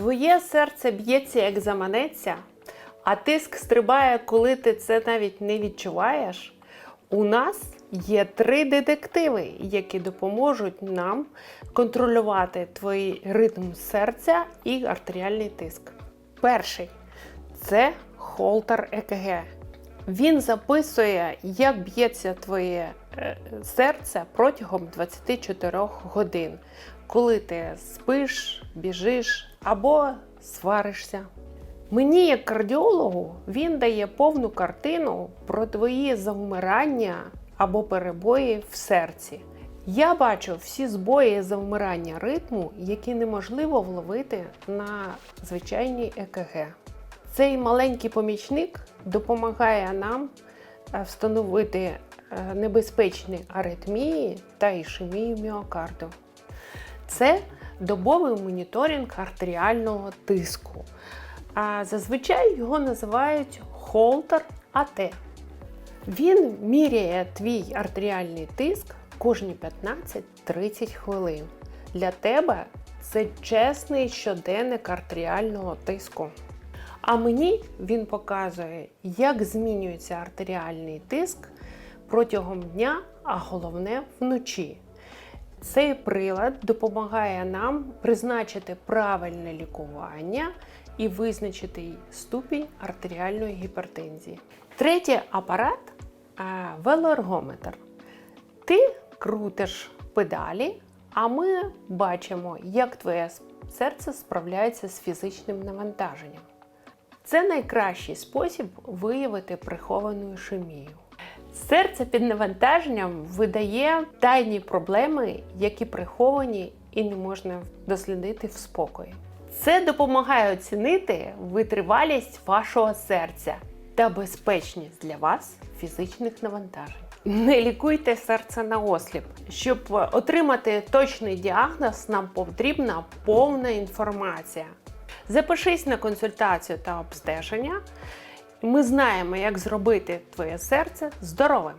Твоє серце б'ється, як заманеться, а тиск стрибає, коли ти це навіть не відчуваєш. У нас є три детективи, які допоможуть нам контролювати твій ритм серця і артеріальний тиск. Перший це холтер ЕКГ. Він записує, як б'ється твоє е, серце протягом 24 годин, коли ти спиш, біжиш або сваришся. Мені, як кардіологу, він дає повну картину про твої завмирання або перебої в серці. Я бачу всі збої завмирання ритму, які неможливо вловити на звичайній ЕКГ. Цей маленький помічник допомагає нам е, встановити е, небезпечні аритмії та ішемію міокарду. Це добовий моніторинг артеріального тиску. А зазвичай його називають холтер АТ. Він міряє твій артеріальний тиск кожні 15-30 хвилин. Для тебе це чесний щоденник артеріального тиску. А мені він показує, як змінюється артеріальний тиск протягом дня, а головне вночі. Цей прилад допомагає нам призначити правильне лікування і визначити ступінь артеріальної гіпертензії. Третій апарат а, велоергометр. Ти крутиш педалі, а ми бачимо, як твоє серце справляється з фізичним навантаженням. Це найкращий спосіб виявити приховану ішемію. Серце під навантаженням видає тайні проблеми, які приховані і не можна дослідити в спокої. Це допомагає оцінити витривалість вашого серця та безпечність для вас фізичних навантажень. Не лікуйте серце на осліп. Щоб отримати точний діагноз, нам потрібна повна інформація. Запишись на консультацію та обстеження. Ми знаємо, як зробити твоє серце здоровим.